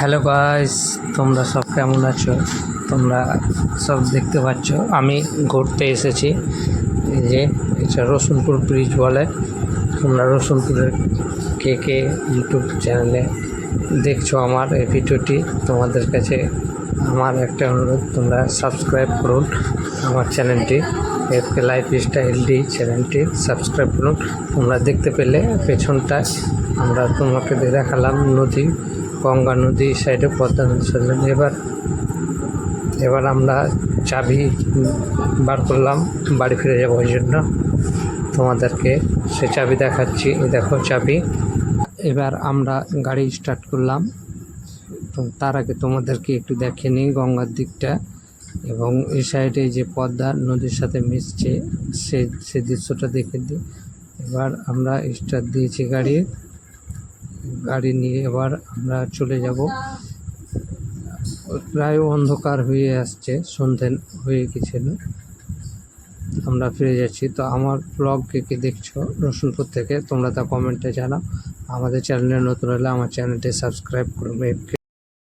Hello guys তোমরা সব কেমন আছো? তোমরা সব দেখতে পাচ্ছ, আমি ঘুরতে এসেছি। যে, এটা রসুনপুর ব্রিজ বলে। তোমরা রসুনপুরের কে কে ইউটিউব চ্যানেলে দেখছ আমার এই ভিডিওটি, তোমাদের কাছে আমার একটা অনুরোধ, তোমরা সাবস্ক্রাইব করুন আমার চ্যানেলটি এফকে লাইফ স্টাইল ডি চ্যানেলটি সাবস্ক্রাইব করুন। তোমরা দেখতে পেলে পেছনটায় আমরা তোমাকে দেখালাম নদী। গঙ্গা নদী সাইডে পদ্মা নদী সাইডে এবার এবার আমরা চাবি বার করলাম, বাড়ি ফিরে যাব ওই জন্য। তোমাদেরকে সে চাবি দেখাচ্ছি দেখো চাবি। এবার আমরা গাড়ি স্টার্ট করলাম। তো তার আগে তোমাদেরকে একটু দেখে নিই গঙ্গার দিকটা। এবং এই সাইডে যে পদ্মা নদীর সাথে মিশছে, সে সে দৃশ্যটা দেখে দিই। এবার আমরা স্টার্ট দিয়েছি গাড়ির গাড়ি নিয়ে এবার আমরা চলে যাব। প্রায় অন্ধকার হয়ে আসছে, সন্ধে হয়ে গেছিল। আমরা ফিরে যাচ্ছি। তো আমার ব্লগ কে কে দেখছ, রসুলপুর থেকে, তোমরা তা কমেন্টে জানাও। আমাদের চ্যানেলে নতুন হলে আমার চ্যানেলটি সাবস্ক্রাইব করবে।